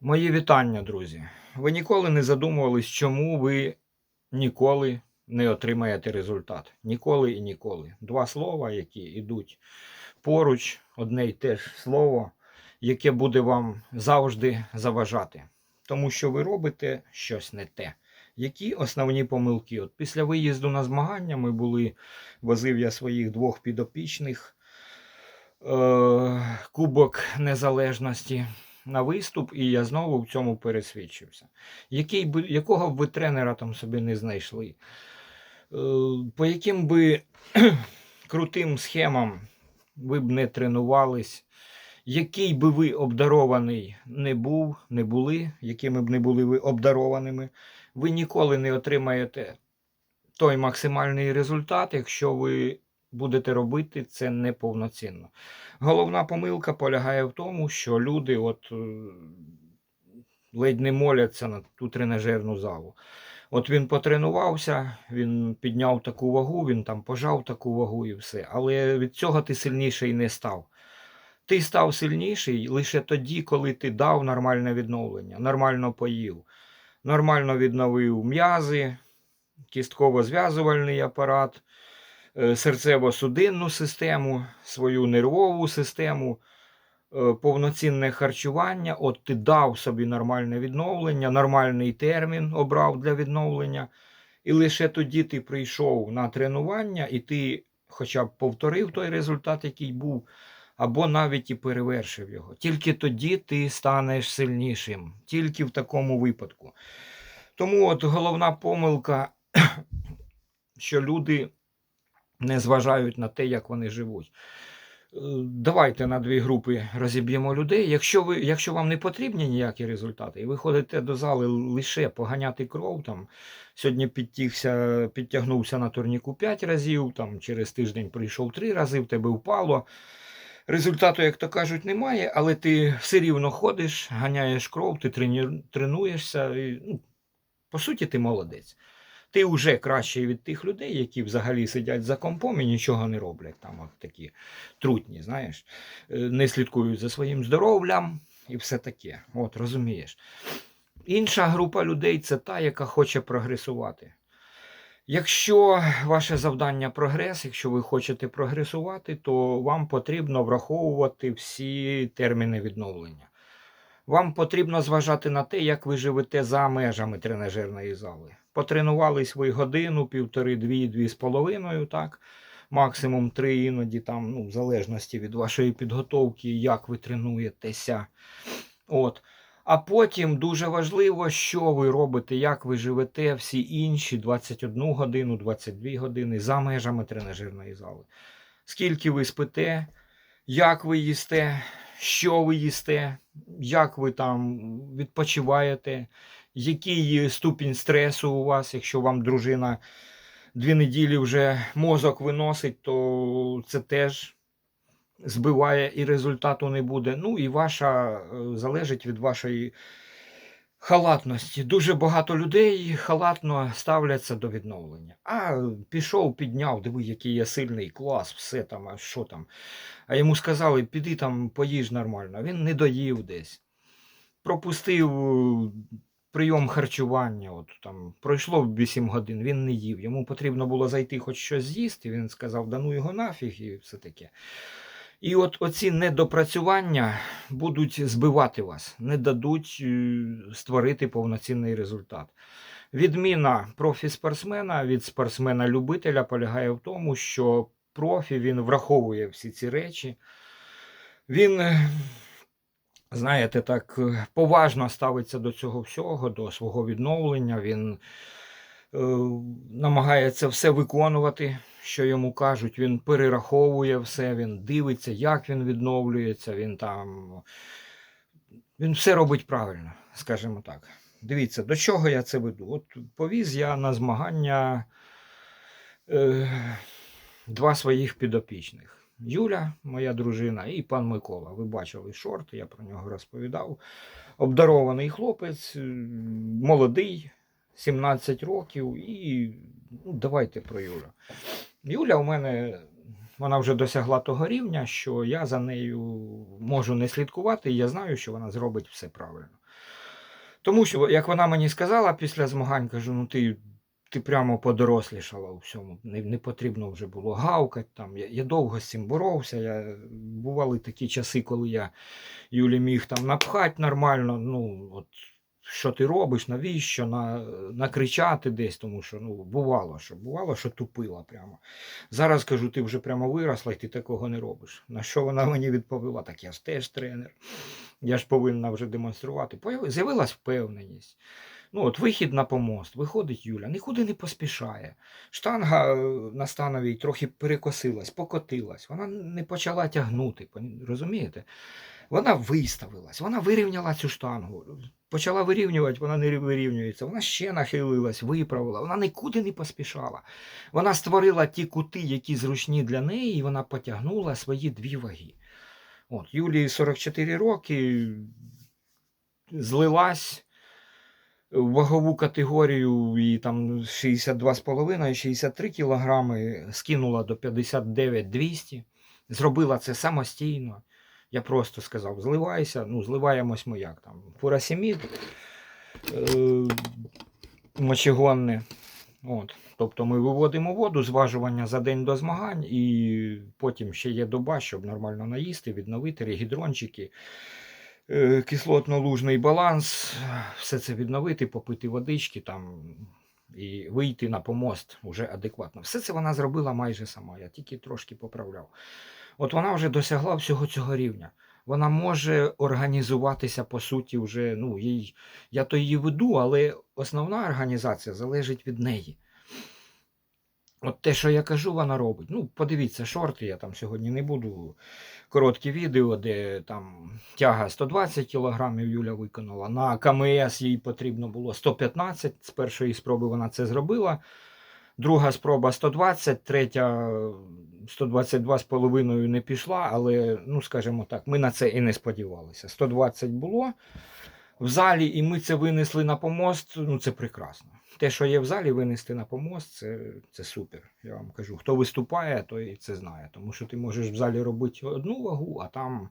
Мої вітання, друзі. Ви ніколи не задумувались, чому ви ніколи не отримаєте результат. Ніколи і ніколи. Два слова, які йдуть поруч, одне й те ж слово, яке буде вам завжди заважати. Тому що ви робите щось не те. Які основні помилки? От після виїзду на змагання ми були, возив я своїх двох підопічних е, Кубок Незалежності на виступ, і я знову в цьому пересвідчився. Який би, якого б ви тренера там собі не знайшли? Е, По яким би крутим схемам ви б не тренувались, який би ви обдарований не був, не були, якими б не були ви обдарованими, ви ніколи не отримаєте той максимальний результат, якщо ви будете робити це неповноцінно. Головна помилка полягає в тому, що люди от е, ледь не моляться на ту тренажерну залу. От він потренувався, він підняв таку вагу, він там пожав таку вагу і все. Але від цього ти сильніший не став. Ти став сильніший лише тоді, коли ти дав нормальне відновлення, нормально поїв, нормально відновив м'язи, кістково-зв'язувальний апарат, е, серцево-судинну систему, свою нервову систему, е, повноцінне харчування. От ти дав собі нормальне відновлення, нормальний термін обрав для відновлення. І лише тоді ти прийшов на тренування, і ти хоча б повторив той результат, який був, або навіть і перевершив його. Тільки тоді ти станеш сильнішим, тільки в такому випадку. Тому от головна помилка, що люди не зважають на те, як вони живуть. Е, Давайте на дві групи розіб'ємо людей. Якщо ви, якщо вам не потрібні ніякі результати, і ви ходите до зали лише поганяти кров, там сьогодні підтягся, підтягнувся на турніку 5 разів, там через тиждень прийшов 3 рази, в тебе впало. Результату, як то кажуть, немає, але ти все рівно ходиш, ганяєш кров, ти тренуєшся. І, ну, по суті, ти молодець. Ти вже кращий від тих людей, які взагалі сидять за компом і нічого не роблять. Там от такі трутні, знаєш, Е, не слідкують за своїм здоров'ям і все таке. От, розумієш. Інша група людей це та, яка хоче прогресувати. Якщо ваше завдання прогрес, якщо ви хочете прогресувати, то вам потрібно враховувати всі терміни відновлення. Вам потрібно зважати на те, як ви живете за межами тренажерної зали. Потренувались ви годину, півтори, дві, дві з половиною, так? Максимум три, іноді там, ну, в залежності від вашої підготовки, як ви тренуєтеся. От. А потім дуже важливо, що ви робите, як ви живете всі інші 21 годину, 22 години за межами тренажерної зали. Скільки ви спите, як ви їсте, що ви їсте, як ви там відпочиваєте, який ступінь стресу у вас, якщо вам дружина дві неділі вже мозок виносить, то це теж збиває і результату не буде. Ну і ваша е, залежить від вашої халатності. Дуже багато людей халатно ставляться до відновлення. А пішов, підняв, диви, який я сильний, клас, все там, а що там. А йому сказали, піди там, поїж нормально. Він не доїв десь. Пропустив прийом харчування. От, там, пройшло 8 годин, він не їв. Йому потрібно було зайти хоч щось з'їсти. Він сказав, да ну його нафіг і все таке. І от оці недопрацювання будуть збивати вас, не дадуть е, створити повноцінний результат. Відміна профі-спортсмена від спортсмена-любителя полягає в тому, що профі він враховує всі ці речі. Він, е, знаєте, так е, поважно ставиться до цього всього, до свого відновлення. Він е, намагається все виконувати, що йому кажуть. Він перераховує все, він дивиться, як він відновлюється. Він там він все робить правильно, скажімо так. Дивіться, до чого я це веду? От повіз я на змагання е, два своїх підопічних. Юля, моя дружина, і пан Микола. Ви бачили шорт, я про нього розповідав. Обдарований хлопець, е, молодий, 17 років, і ну, давайте про Юлю. Юля у мене вона вже досягла того рівня, що я за нею можу не слідкувати, і я знаю, що вона зробить все правильно. Тому що, як вона мені сказала після змагань, кажу, ну ти, ти прямо подорослішала у всьому. Не, не потрібно вже було гавкати. Там. Я, я довго з цим боровся. Я, бували такі часи, коли я Юлі міг там напхати нормально. Ну, от, що ти робиш, навіщо, на, накричати десь, тому що ну, бувало, що бувало, що тупила прямо. Зараз кажу, ти вже прямо виросла і ти такого не робиш. На що вона мені відповіла? Так я ж теж тренер. Я ж повинна вже демонструвати. З'явилась впевненість. Ну, от вихід на помост, виходить Юля, нікуди не поспішає. Штанга е, на становій трохи перекосилась, покотилась. Вона не почала тягнути, розумієте? Вона виставилась, вона вирівняла цю штангу. Почала вирівнювати, вона не вирівнюється. Вона ще нахилилась, виправила. Вона нікуди не поспішала. Вона створила ті кути, які зручні для неї, і вона потягнула свої дві ваги. От, Юлії 44 роки злилась вагову категорію і там 62,5 63 кілограми, скинула до 59 200, зробила це самостійно. Я просто сказав, зливайся, ну, зливаємось ми як там. Фурасімід, е, мочегонне. От. Тобто ми виводимо воду, зважування за день до змагань, і потім ще є доба, щоб нормально наїсти, відновити регідрончики, кислотно-лужний баланс, все це відновити, попити водички там, і вийти на помост уже адекватно. Все це вона зробила майже сама, я тільки трошки поправляв. От вона вже досягла всього цього рівня. Вона може організуватися по суті вже. Ну, їй, я то її веду, але основна організація залежить від неї. От те, що я кажу, вона робить. Ну, подивіться, шорти, я там сьогодні не буду. Короткі відео, де там тяга 120 кг Юля виконала. На КМС їй потрібно було 115. З першої спроби вона це зробила. Друга спроба 120, третя 122,5 не пішла, але, ну, скажімо так, ми на це і не сподівалися. 120 було в залі, і ми це винесли на помост. Ну, це прекрасно. Те, що є в залі, винести на помост, це, це супер. Я вам кажу. Хто виступає, той це знає. Тому що ти можеш в залі робити одну вагу, а там,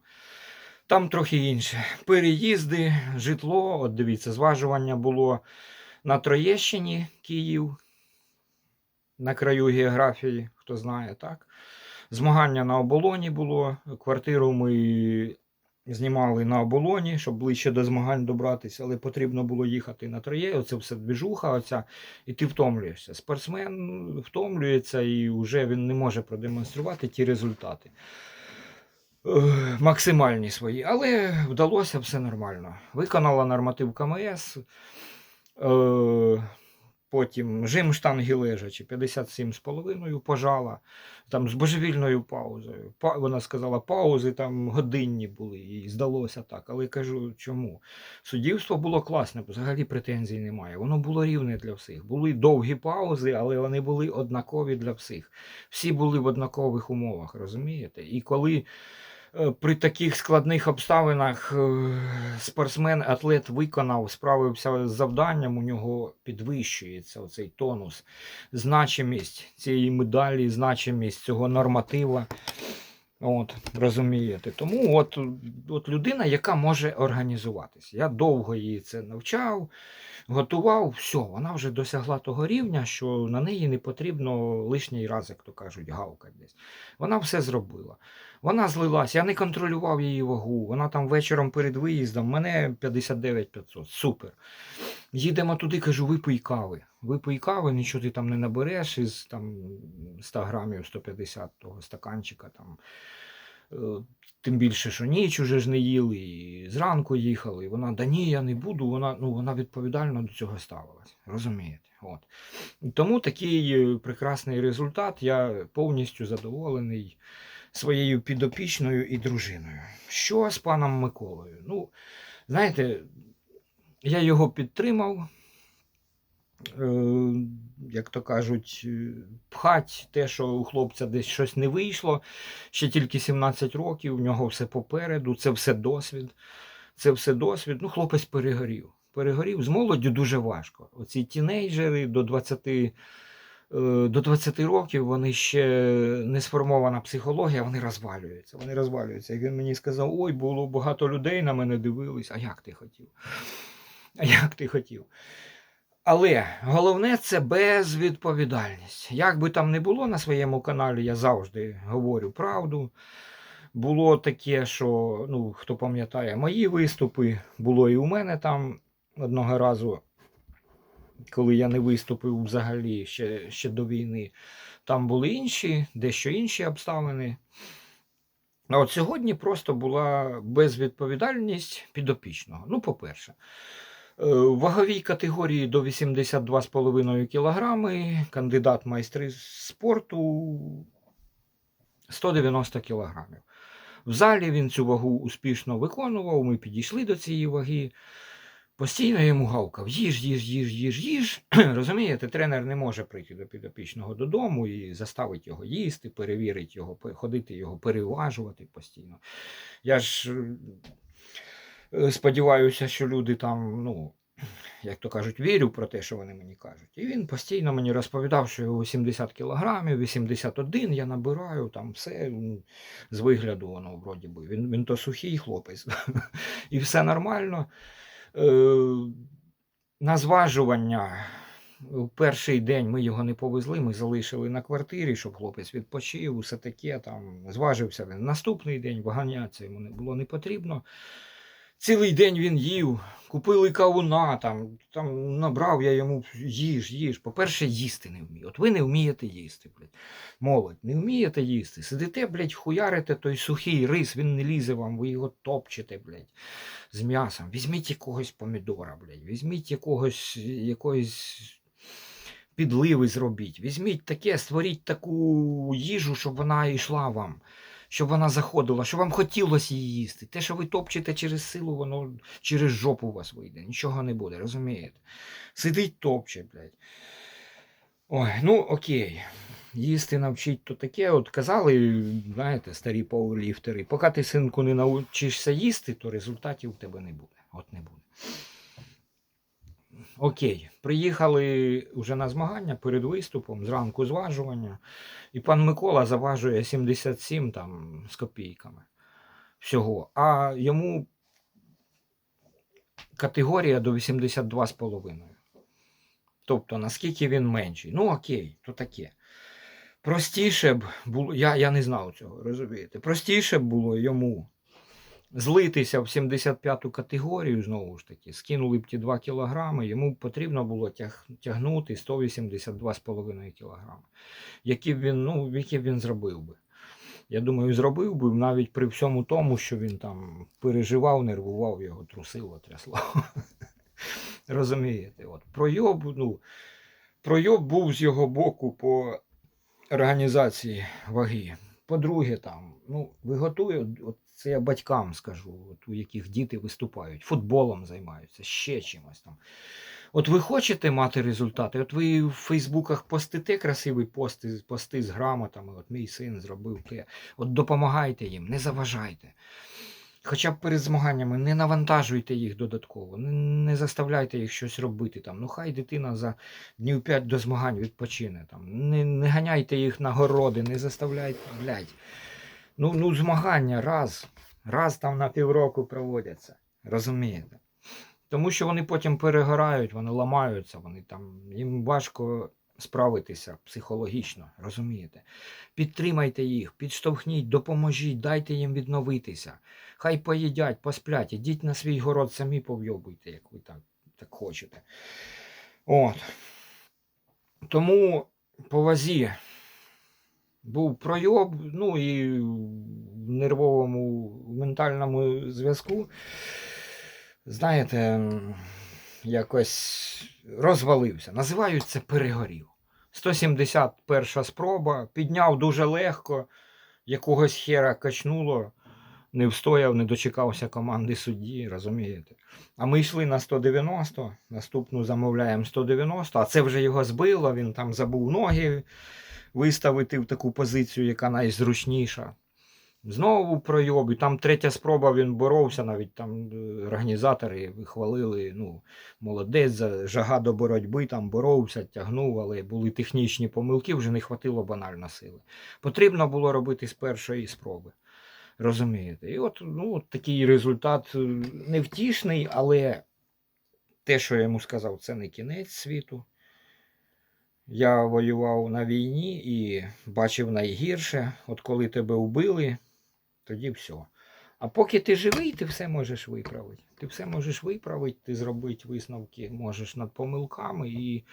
там трохи інше. Переїзди, житло. От дивіться, зважування було на Троєщині, Київ, на краю географії, хто знає, так. Змагання на оболоні було. Квартиру ми знімали на оболоні, щоб ближче до змагань добратися, але потрібно було їхати на троє. Оце все двіжуха, оця, і ти втомлюєшся. Спортсмен втомлюється і вже він не може продемонструвати ті результати. Е, Максимальні свої, але вдалося все нормально. Виконала норматив КМС. Е, Потім жим штанги лежачі 57,5 пожала, там з божевільною паузою. Па, вона сказала, паузи там годинні були, їй здалося так. Але кажу, чому? Суддівство було класне, взагалі претензій немає. Воно було рівне для всіх. Були довгі паузи, але вони були однакові для всіх. Всі були в однакових умовах, розумієте? І коли при таких складних обставинах е, спортсмен, атлет виконав, справився з завданням, у нього підвищується оцей тонус, значимість цієї медалі, значимість цього норматива. От, розумієте. Тому от, от людина, яка може організуватися. Я довго її це навчав, готував, все, вона вже досягла того рівня, що на неї не потрібно лишній раз, як то кажуть, гавкати десь. Вона все зробила. Вона злилась, я не контролював її вагу. Вона там вечором перед виїздом, мене 59 500. Супер. Їдемо туди, кажу, випий кави. Випий кави, нічого ти там не набереш із там 100 грамів 150 того стаканчика. Там. Е, Тим більше, що ніч уже ж не їли, і зранку їхали. Вона, да ні, я не буду. Вона, ну, вона відповідально до цього ставилась. Розумієте? От. Тому такий е, прекрасний результат. Я повністю задоволений своєю підопічною і дружиною. Що з паном Миколою? Ну, знаєте, я його підтримав. Е, як то кажуть, е, пхать те, що у хлопця десь щось не вийшло. Ще тільки 17 років, у нього все попереду, це все досвід. Це все досвід. Ну, хлопець перегорів. Перегорів з молоддю дуже важко. Оці тінейджери до 20, е, до 20 років вони ще не сформована психологія, вони розвалюються. Вони розвалюються. І він мені сказав: ой, було багато людей на мене дивились. А як ти хотів? Як ти хотів. Але головне це безвідповідальність. Як би там не було на своєму каналі, я завжди говорю правду. Було таке, що, ну, хто пам'ятає мої виступи, було і у мене там одного разу, коли я не виступив взагалі ще, ще до війни. Там були інші, дещо інші обставини. А от сьогодні просто була безвідповідальність підопічного. Ну, по-перше, ваговій категорії до 82,5 кг кандидат майстри спорту 190 кг. В залі він цю вагу успішно виконував. Ми підійшли до цієї ваги. Постійно йому гавкав: їж, їж, їж, їж, їж. Розумієте, тренер не може прийти до підопічного додому і заставити його їсти, перевірити його, ходити його, переважувати постійно. Я ж е, сподіваюся, що люди там, ну, як то кажуть, вірю про те, що вони мені кажуть. І він постійно мені розповідав, що його 80 кілограмів, 81 я набираю, там все ну, з вигляду воно вроді би. Він, він то сухий хлопець, і все нормально. Е, на зважування. У перший день ми його не повезли, ми залишили на квартирі, щоб хлопець відпочив, усе таке там зважився він. Наступний день ваганятися йому не було не потрібно. Цілий день він їв, купили кавуна, там, там набрав я йому їж, їж. По-перше, їсти не вміє. От ви не вмієте їсти, блядь. Молодь, не вмієте їсти. Сидите, блядь, хуярите той сухий рис, він не лізе вам, ви його топчете, блядь, з м'ясом. Візьміть якогось помідора, блядь, візьміть якогось якоїсь підливи зробіть. Візьміть таке, створіть таку їжу, щоб вона йшла вам, щоб вона заходила, щоб вам хотілося її їсти. Те, що ви топчете через силу, воно через жопу у вас вийде. Нічого не буде, розумієте? Сидить топче, блядь. Ой, ну окей. Їсти навчить то таке. От казали, знаєте, старі пауерліфтери, поки ти, синку, не навчишся їсти, то результатів у тебе не буде. От не буде. Окей, приїхали вже на змагання перед виступом, зранку зважування. І пан Микола заважує 77 там з копійками всього. А йому категорія до 82,5. Тобто, наскільки він менший. Ну, окей, то таке. Простіше б було, я, я не знав цього, розумієте? Простіше б було йому злитися в 75-ту категорію, знову ж таки, скинули б ті 2 кілограми, йому потрібно було тяг, тягнути 182,5 кілограми. Які він, ну, які він зробив би. Я думаю, зробив би навіть при всьому тому, що він там переживав, нервував, його трусило, трясло. Розумієте, от пройоб, ну, пройоб був з його боку по організації ваги. По-друге, там, ну, ви готує, от це я батькам скажу, от у яких діти виступають, футболом займаються, ще чимось там. От ви хочете мати результати, от ви в Фейсбуках постите красиві пости, пости з грамотами, от мій син зробив те. От допомагайте їм, не заважайте. Хоча б перед змаганнями не навантажуйте їх додатково, не, заставляйте їх щось робити. Там. Ну хай дитина за днів 5 до змагань відпочине. Там. Не, не ганяйте їх на городи, не заставляйте, блядь. Ну, ну змагання раз, раз там на півроку проводяться. Розумієте? Тому що вони потім перегорають, вони ламаються, вони там, їм важко справитися психологічно, розумієте? Підтримайте їх, підштовхніть, допоможіть, дайте їм відновитися. Хай поїдять, посплять, ідіть на свій город, самі повйобуйте, як ви так, так хочете. От. Тому по вазі був пройоб, ну і в нервовому, ментальному зв'язку, знаєте, якось розвалився. Називають це перегорів. 171 спроба, підняв дуже легко, якогось хера качнуло, не встояв, не дочекався команди судді, розумієте? А ми йшли на 190, наступну замовляємо 190, а це вже його збило, він там забув ноги виставити в таку позицію, яка найзручніша. Знову пройоб, там третя спроба він боровся, навіть там е, організатори хвалили, ну, молодець, за- жага до боротьби, там боровся, тягнув, але були технічні помилки, вже не хватило банально сили. Потрібно було робити з першої спроби. Розумієте? І от, ну, от такий результат е, невтішний, але те, що я йому сказав, це не кінець світу. Я воював на війні і бачив найгірше. От коли тебе вбили, тоді все. А поки ти живий, ти все можеш виправити. Ти все можеш виправити, ти зробити висновки можеш над помилками і,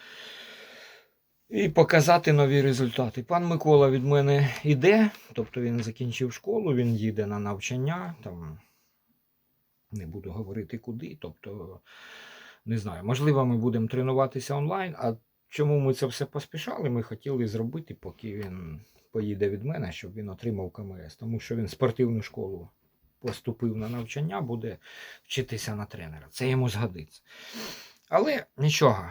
і показати нові результати. Пан Микола від мене йде, тобто він закінчив школу, він їде на навчання. Там, не буду говорити куди. Тобто, не знаю, можливо, ми будемо тренуватися онлайн. А чому ми це все поспішали? Ми хотіли зробити, поки він поїде від мене, щоб він отримав КМС. Тому що він спортивну школу поступив на навчання, буде вчитися на тренера. Це йому згодиться. Але нічого,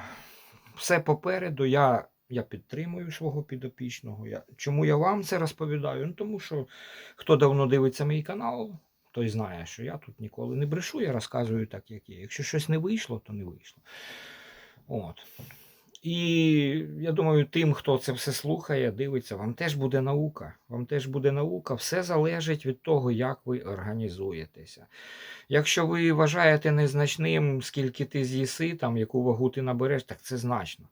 все попереду. Я, я підтримую свого підопічного. Я, чому я вам це розповідаю? Ну, тому що хто давно дивиться мій канал, той знає, що я тут ніколи не брешу, я розказую так, як є. Якщо щось не вийшло, то не вийшло. От. І я думаю, тим, хто це все слухає, дивиться, вам теж буде наука. Вам теж буде наука. Все залежить від того, як ви організуєтеся. Якщо ви вважаєте незначним, скільки ти з'їси, там, яку вагу ти набереш, так це значно.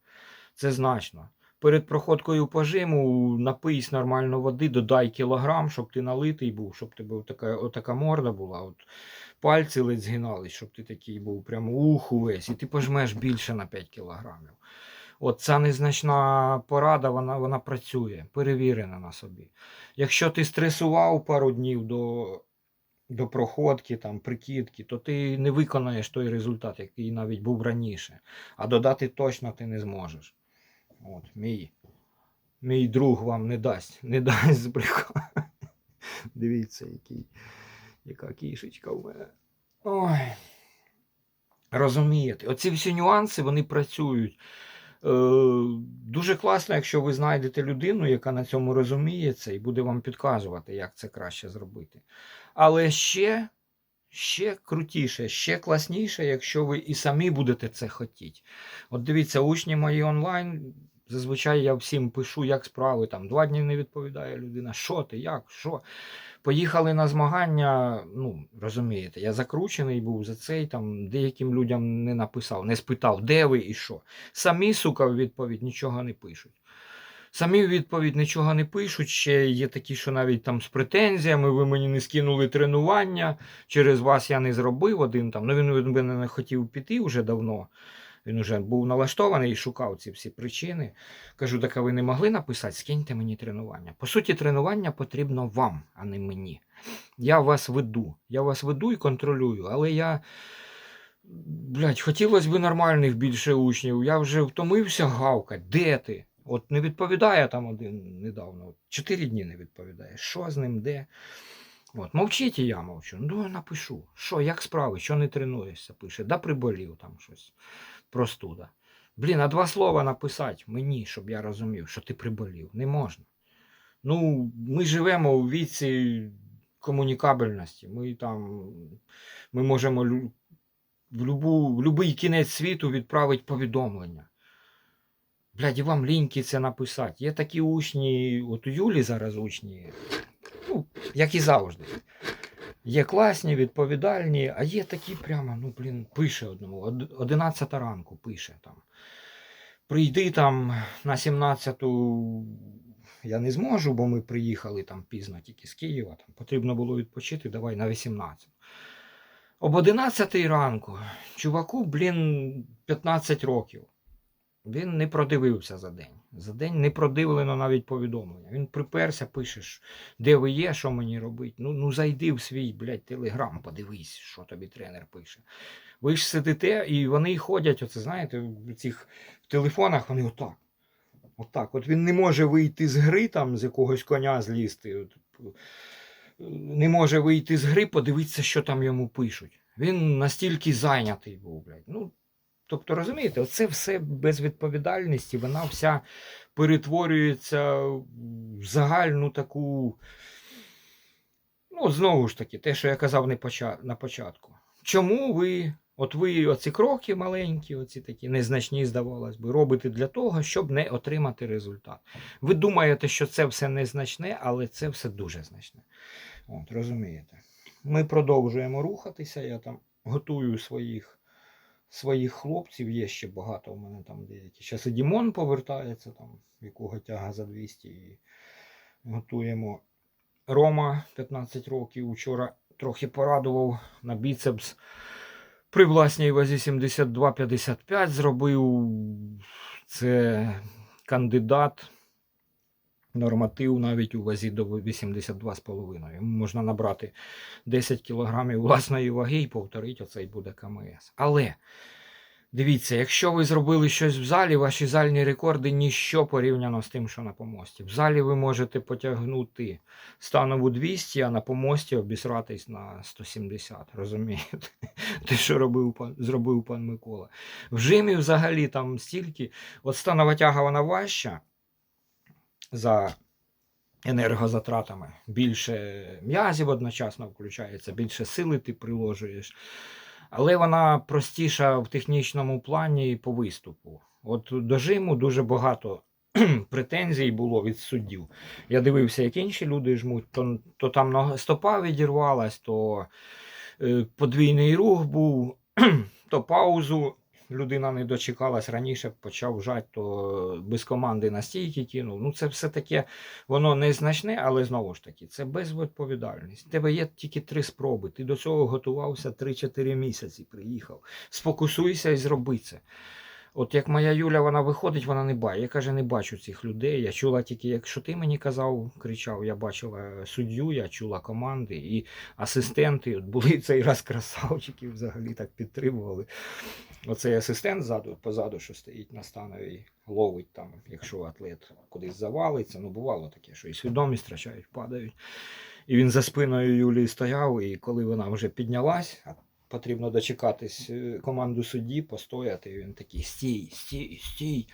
Це значно. Перед проходкою по жиму напийсь нормально води, додай кілограм, щоб ти налитий був, щоб тебе отака, отака морда була. От пальці ледь згинались, щоб ти такий був, прямо ух увесь, і ти пожмеш більше на 5 кілограмів. От ця незначна порада, вона, вона працює, перевірена на собі. Якщо ти стресував пару днів до, до проходки, там, прикидки, то ти не виконаєш той результат, який навіть був раніше. А додати точно ти не зможеш. От, мій, мій друг вам не дасть, не дасть збрехати. Дивіться, який, яка кішечка в мене. Ой. Розумієте, оці всі нюанси вони працюють. Е, дуже класно, якщо ви знайдете людину, яка на цьому розуміється, і буде вам підказувати, як це краще зробити. Але ще, ще крутіше, ще класніше, якщо ви і самі будете це хотіти. От дивіться, учні мої онлайн. Зазвичай я всім пишу, як справи. Там два дні не відповідає людина. Що ти, як, що? Поїхали на змагання. Ну, розумієте, я закручений був за цей, там деяким людям не написав, не спитав, де ви і що. Самі, сука, в відповідь нічого не пишуть. Самі в відповідь нічого не пишуть. Ще є такі, що навіть там з претензіями, ви мені не скинули тренування, через вас я не зробив один там. Ну він від мене не хотів піти вже давно. Він вже був налаштований і шукав ці всі причини. Кажу, так а ви не могли написати, скиньте мені тренування. По суті, тренування потрібно вам, а не мені. Я вас веду. Я вас веду і контролюю, але я. Блять, хотілося б нормальних більше учнів. Я вже втомився гавкати. Де ти? От не відповідає там один недавно. Чотири дні не відповідає. Що з ним, де? От, мовчіть і я мовчу. Ну, я напишу. Що, як справи, що не тренуєшся? Пише, да приболів там щось. Простуда. Блін, а два слова написати мені, щоб я розумів, що ти приболів. Не можна. Ну, ми живемо у віці комунікабельності. Ми там ми можемо в, будь-який кінець світу відправити повідомлення. Блядь, і вам ліньки це написати. Є такі учні, от у Юлі зараз учні, ну, як і завжди. Є класні, відповідальні, а є такі прямо, ну, блін, пише одному, од- 11 ранку пише там. Прийди там на 17-ту, я не зможу, бо ми приїхали там пізно тільки з Києва, там потрібно було відпочити, давай на 18. Об 11 ранку чуваку, блін, 15 років. Він не продивився за день. За день не продивлено навіть повідомлення. Він приперся, пишеш, де ви є, що мені робити. Ну, ну зайди в свій, блядь, телеграм, подивись, що тобі тренер пише. Ви ж сидите, і вони ходять, оце знаєте, в цих в телефонах вони отак. Отак. От він не може вийти з гри, там, з якогось коня злізти. От, не може вийти з гри, подивитися, що там йому пишуть. Він настільки зайнятий був, блядь. Ну, тобто, розумієте, оце все безвідповідальність, і вона вся перетворюється в загальну таку. Ну, знову ж таки, те, що я казав на початку. Чому ви, от ви оці кроки маленькі, оці такі незначні, здавалось би, робите для того, щоб не отримати результат? Ви думаєте, що це все незначне, але це все дуже значне. От, розумієте? Ми продовжуємо рухатися. Я там готую своїх своїх хлопців, є ще багато у мене там деякі. Зараз і Дімон повертається, там, якого тяга за 200 і готуємо. Рома 15 років. Вчора трохи порадував на біцепс. При власній вазі 72-55 зробив. Це кандидат. Норматив навіть у вазі до 82,5. Можна набрати 10 кг власної ваги і повторити, оцей буде КМС. Але дивіться, якщо ви зробили щось в залі, ваші зальні рекорди ніщо порівняно з тим, що на помості. В залі ви можете потягнути станову 200, а на помості обісратись на 170. Розумієте? Те, що робив зробив пан Микола. В жимі взагалі там стільки. От станова тяга вона важча за енергозатратами. Більше м'язів одночасно включається, більше сили ти приложуєш. Але вона простіша в технічному плані і по виступу. От до жиму дуже багато претензій було від суддів. Я дивився, як інші люди жмуть, то, то там стопа відірвалась, то е, подвійний рух був, то паузу людина не дочекалась раніше, почав жати, то без команди на стійки кинув. Ну, це все таке, воно незначне, але знову ж таки, це безвідповідальність. У тебе є тільки три спроби. Ти до цього готувався 3-4 місяці, приїхав. Сфокусуйся і зроби це. От як моя Юля, вона виходить, вона не бачить. Я каже, не бачу цих людей. Я чула тільки, якщо ти мені казав, кричав, я бачила суддю, я чула команди і асистенти. От були цей раз красавчики, взагалі так підтримували. Оцей асистент ззаду, позаду, що стоїть на станові, ловить там, якщо атлет кудись завалиться. Ну, бувало таке, що і свідомість втрачають, падають. І він за спиною Юлії стояв, і коли вона вже піднялась, потрібно дочекатись е, команду судді, постояти. І він такий: стій, стій, стій.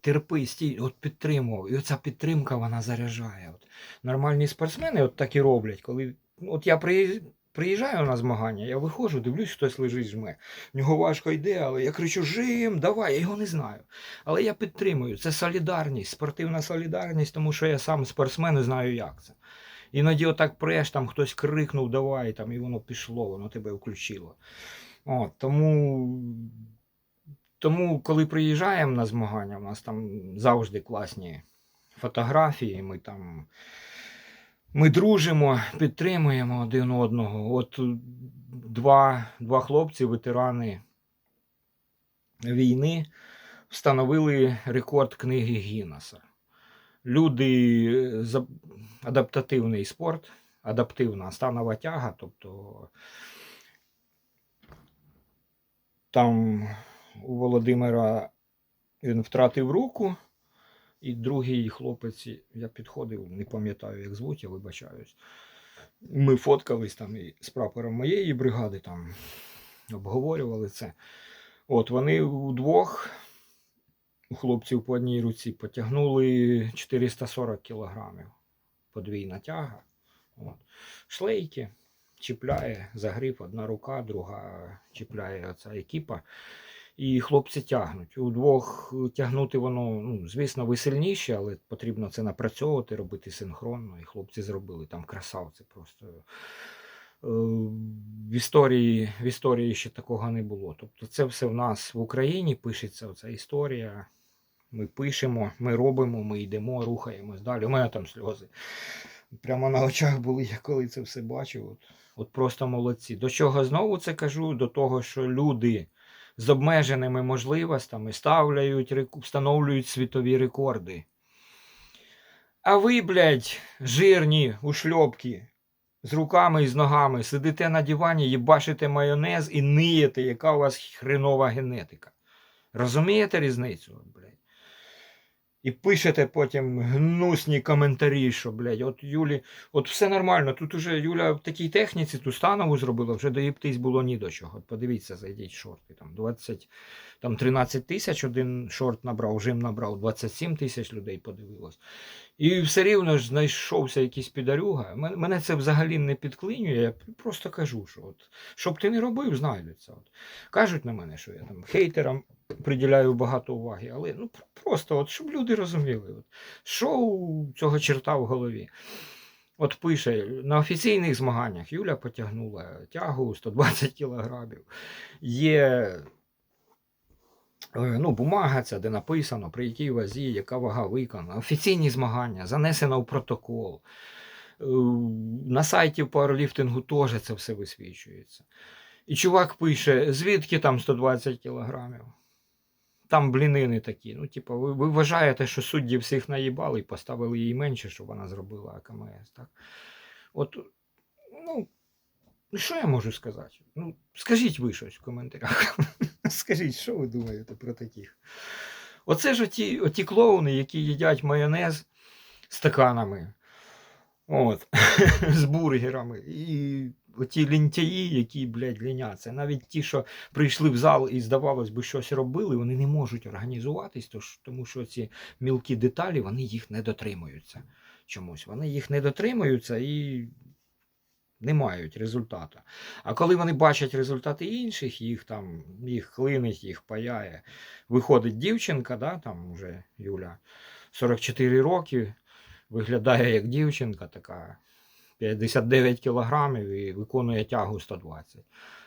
Терпи, стій, от підтримував. І оця підтримка вона заряджає. От. Нормальні спортсмени от так і роблять. Коли от я приїз- приїжджаю на змагання, я виходжу, дивлюсь, хтось лежить жме. В нього важко йде, але я кричу: Жим, давай, я його не знаю. Але я підтримую. Це солідарність, спортивна солідарність, тому що я сам спортсмен і знаю, як це. Іноді отак преш, там хтось крикнув, давай, там, і воно пішло, воно тебе включило. От, тому, тому, коли приїжджаємо на змагання, у нас там завжди класні фотографії, ми там. Ми дружимо, підтримуємо один одного. От е, два, два хлопці, ветерани війни, встановили рекорд книги Гіннеса. Люди е, адаптативний спорт, адаптивна станова тяга, тобто там у Володимира він втратив руку, і другий хлопець, я підходив, не пам'ятаю, як звуть, я вибачаюсь. Ми фоткались там і з прапором моєї бригади, там обговорювали це. От вони удвох, у хлопців по одній руці, потягнули 440 кілограмів. Подвійна тяга. От. Шлейки чіпляє загріб, одна рука, друга чіпляє ця екіпа. І хлопці тягнуть. Удвох тягнути воно, ну, звісно, ви сильніші, але потрібно це напрацьовувати, робити синхронно. І хлопці зробили там красавці просто. Е, В історії, в історії ще такого не було. Тобто це все в нас в Україні пишеться оця історія. Ми пишемо, ми робимо, ми йдемо, рухаємось далі. У мене там сльози. Прямо на очах були, я коли це все бачив. От, от просто молодці. До чого знову це кажу? До того, що люди з обмеженими можливостями ставляють, встановлюють світові рекорди. А ви, блядь, жирні ушльопки, з руками і з ногами, сидите на дивані, їбашите майонез і ниєте, яка у вас хренова генетика. Розумієте різницю? блядь? І пишете потім гнусні коментарі, що, блядь, от Юлі, от все нормально. Тут уже Юля в такій техніці ту станову зробила, вже доїптись було ні до чого. От подивіться, зайдіть шорти. Там 20, там 13 тисяч один шорт набрав, жим набрав, 27 тисяч людей подивилось. І все рівно ж знайшовся якийсь підарюга. Мене це взагалі не підклинює. Я просто кажу, що от, щоб ти не робив, знайдуться. От. Кажуть на мене, що я там хейтерам приділяю багато уваги, але ну просто, от, щоб люди розуміли, от, що у цього черта в голові. От пише, на офіційних змаганнях Юля потягнула тягу 120 кілограмів. Є Ну, бумага ця, де написано, при якій вазі, яка вага виконана, офіційні змагання, занесено в протокол. Е, На сайті пауерліфтингу теж це все висвічується. І чувак пише, звідки там 120 кілограмів? Там блінини такі. Ну, типу, ви, ви вважаєте, що судді всіх наїбали і поставили їй менше, щоб вона зробила АКМС. Так? От, ну, що я можу сказати? Ну, скажіть ви щось в коментарях. Скажіть, що ви думаєте про таких? Оце ж оті, оті клоуни, які їдять майонез стаканами. От, з бургерами. І оті лінтяї, які, блядь, ліняться. Навіть ті, що прийшли в зал і, здавалось би, щось робили, вони не можуть організуватись, тож, тому що ці мілкі деталі, вони їх не дотримуються чомусь. Вони їх не дотримуються і не мають результату. А коли вони бачать результати інших, їх там їх клинить, їх паяє. Виходить дівчинка, да, там уже Юля 44 роки, виглядає як дівчинка, така 59 кілограмів і виконує тягу 120.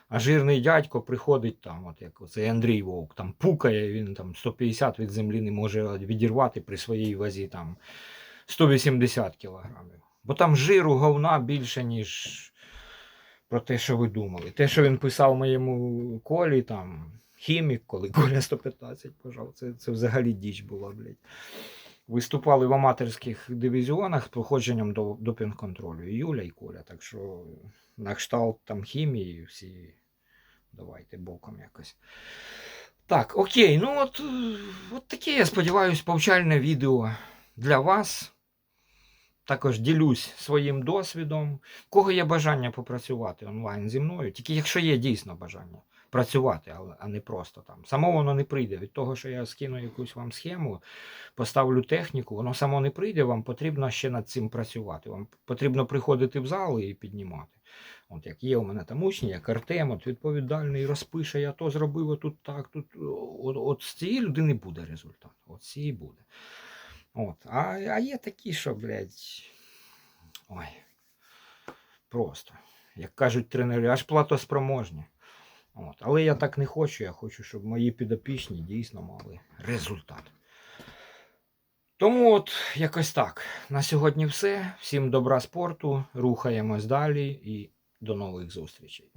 А жирний дядько приходить там, от як оцей Андрій Вовк, там пукає, він там 150 від землі не може відірвати при своїй вазі там 180 кілограмів. Бо там жиру говна більше, ніж про те, що ви думали. Те, що він писав моєму колі, там, хімік, коли Коля 115 пожав, це, це взагалі діч була, блядь. Виступали в аматорських дивізіонах з проходженням до допінг-контролю. І Юля, і Коля. Так що на кшталт там хімії всі давайте боком якось. Так, окей, ну от, от таке, я сподіваюся, повчальне відео для вас. Також ділюсь своїм досвідом. Кого є бажання попрацювати онлайн зі мною, тільки якщо є дійсно бажання працювати, а не просто там. Само воно не прийде. Від того, що я скину якусь вам схему, поставлю техніку, воно само не прийде, вам потрібно ще над цим працювати. Вам потрібно приходити в зал і піднімати. От як є у мене там учні, як Артем, от відповідальний розпише, я то зробив, отут так, тут. От, от з цієї людини буде результат. От цієї буде. От. А, а є такі, що, блядь. Ой. Просто. Як кажуть тренери, аж платоспроможні. От. Але я так не хочу. Я хочу, щоб мої підопічні дійсно мали результат. Тому от якось так. На сьогодні все. Всім добра спорту. Рухаємось далі і до нових зустрічей.